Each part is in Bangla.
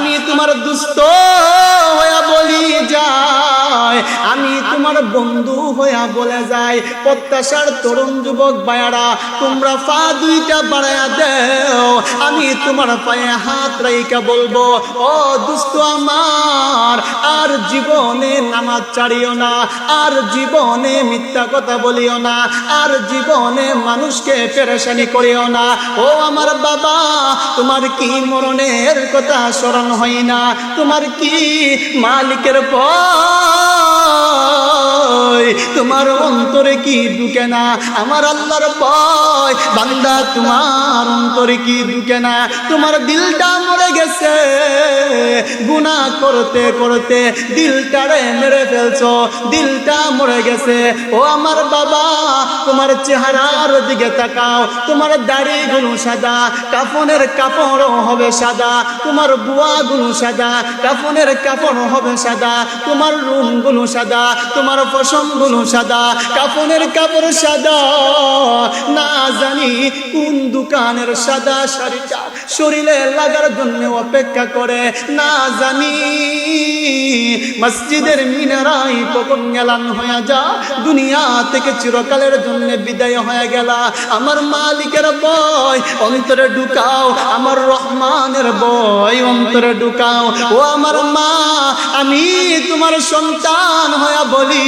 আমি তোমার দুস্থ হইয়া বলি আমি তোমার বন্ধু হইয়া বলে যাই। প্রত্যাশার তরুণ যুবক বায়ারা তোমরা পা দুইটা বাড়াইয়া দেও। আমি তোমার পায়ে হাত রাইকা বলব, ও দুস্থ আমার, আর জীবনে নামাজ ছাড়িও না, আর জীবনে মিথ্যা কথা বলিও না, আর জীবনে মানুষকে পেরেশানি করিও না। ও আমার বাবা, তোমার কি মরণের কথা স্মরণ হয় না? তোমার কি মালিকের তোমার অন্তরে কি ঢুকে না? আমার আল্লাহর ভয়। বান্দা, তোমার অন্তরে কি ঢুকে না? তোমার দিলটা মরে গেছে। গুনাহ করতে করতে দিলটারে মেরে ফেলছো, দিলটা মরে গেছে। ও আমার বাবা, তোমার চেহারার দিকে তাকাও, তোমার দাড়ি গুলো সাদা, কাফনের কাপড়ও হবে সাদা, তোমার বুয়া গুলো সাদা, কাফনের কাপড় হবে সাদা, তোমার রুমগুলো সাদা, তোমার পশমগুলো সাদা, কাফনের কাপড় সাদা। না জানি কোন দোকানের সাদা শাড়িটা শরীরে লাগার জন্য অপেক্ষা করে না জানি। মসজিদের মিনারাই কখন গেলাম হয়ে যা। দুনিয়া থেকে চিরকালের জন্য বিদায় হয়ে গেল। আমার মালিকের বয় অন্তরে ঢুকাও। আমার রহমানের বয় অন্তরে ঢুকাও। ও আমার মা, আমি তোমার সন্তান হয়ে বলি।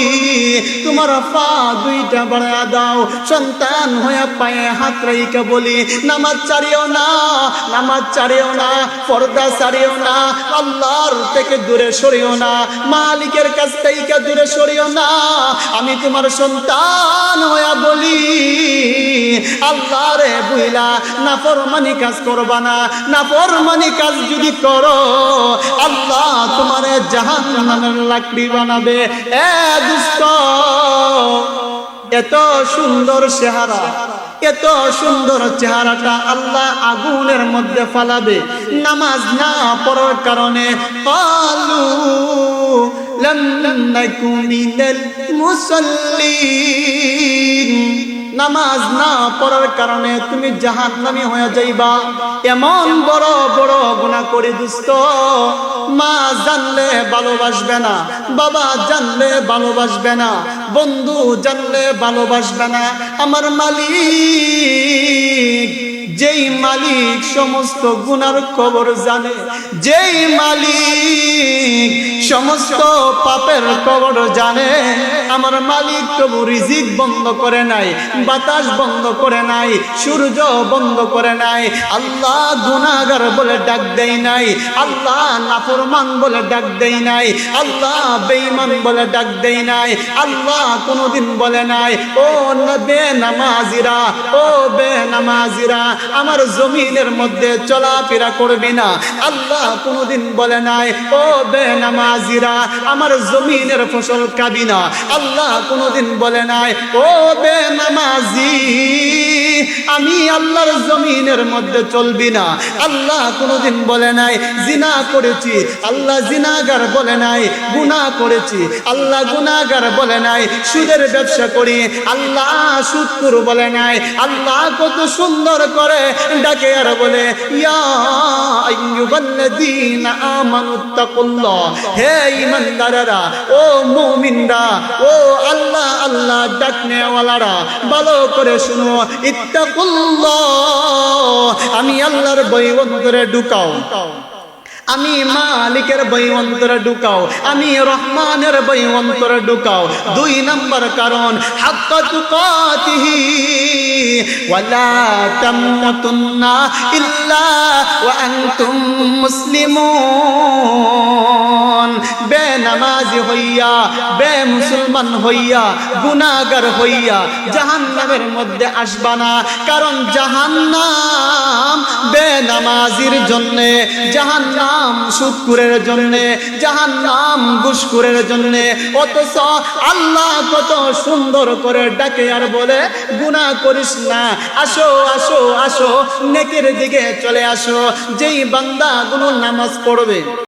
তোমার পা দুইটা বাড়া দাও। সন্তান হয়ে পায়ে হাত রাইকে বলি, নামাজ ছাড়িও না, নামাজ ছাড়িও না, পর্দা ছাড়িও না। আল্লাহর থেকে দূরে সরিও না, মালিকের কাছ থেকে দূরে সরিও না। আমি তোমার সন্তান হয়ে বলি, আল্লাহ রে বুইলা না ফরমানি কাজ করবা না না ফরমানি কাজ যদি করো, আল্লাহ তোমার জাহান নামের লাকড়ি বানাবে। এ দুষ্ট, এত সুন্দর চেহারা। এত সুন্দর চেহারাটা আল্লাহ আগুনের মধ্যে ফালাবে। নামাজ না পড়ার কারণে নাকু মিনাল মুসাল্লিন। নামাজ না পড়ার কারণে তুমি জাহান নামি হয়ে যাইবা। এমন বড় বড় গুণা করে দুস্ত মা জানলে ভালোবাসবে না, বাবা জানলে ভালোবাসবে না, বন্ধু জানলে ভালোবাসবে না। আমার মালিক যেই মালিক সমস্ত গুনার খবর জানে, যেই মালিক সমস্ত পাপের খবর জানে, আমার মালিক তবু রিজিক বন্ধ করে নাই, বাতাস বন্ধ করে নাই, সূর্য বন্ধ করে নাই, আল্লাহ গুনাগার বলে ডাক দেয় নাই, আল্লাহ নাফরমান বলে ডাক দেয় নাই, আল্লাহ বেঈমান বলে ডাক দেয় নাই, আল্লাহ কোনোদিন বলে নাই, ও বে নামাজিরা, ও বে নামাজিরা আমার জমিনের মধ্যে চলাফেরা করবি না। আল্লাহ কোনোদিন বলে নাই, ও বে নামাজিরা আমার জমিনের ফসল খাবি না। আল্লাহ কোনোদিন বলে নাই, ও বে নামাজি আমি আল্লাহর জমিনের মধ্যে চলবি না। আল্লাহ কোনোদিন বলে নাই, জিনা করেছি। আল্লাহ জিনাগার বলে নাই, গুনাহ করেছি। আল্লাহ গুনাগার বলে নাই, সুদের ব্যবসা করি। আল্লাহ সুদকুর বলে নাই, আল্লাহ কত সুন্দর করে ডাকে আর বলে হে ইমানদারেরা ও মুমিনরা, ও আল্লাহ আল্লাহ ডাকনেওয়ালারা, ভালো করে শুনো, ইত্তাকুল্লাহ, আমি আল্লাহর বই অন্তরে ঢুকাও। আমি মালিকের বই অন্তরে ঢুকাও, আমি রহমানের বই অন্তরে ঢুকাও। দুই নম্বর কারণ, হাক্কা তুকাতিহি, ওয়ালা বেনামাজি হইয়া, বে মুসলমান হইয়া, গুনাহগার হইয়া জাহান্নামের মধ্যে আসবা না। কারণ জাহান্নাম বেনামাজির জন্যে, জাহান্নাম সুদকুরের জন্যে, জাহান্নাম ঘুষকুরের জন্যে। অথচ আল্লাহ কত সুন্দর করে ডাকে আর বলে, গুনাহ করিস না, আসো আসো আসো, নেকের দিকে চলে আসো। যেই বান্দা গুলো নামাজ পড়বে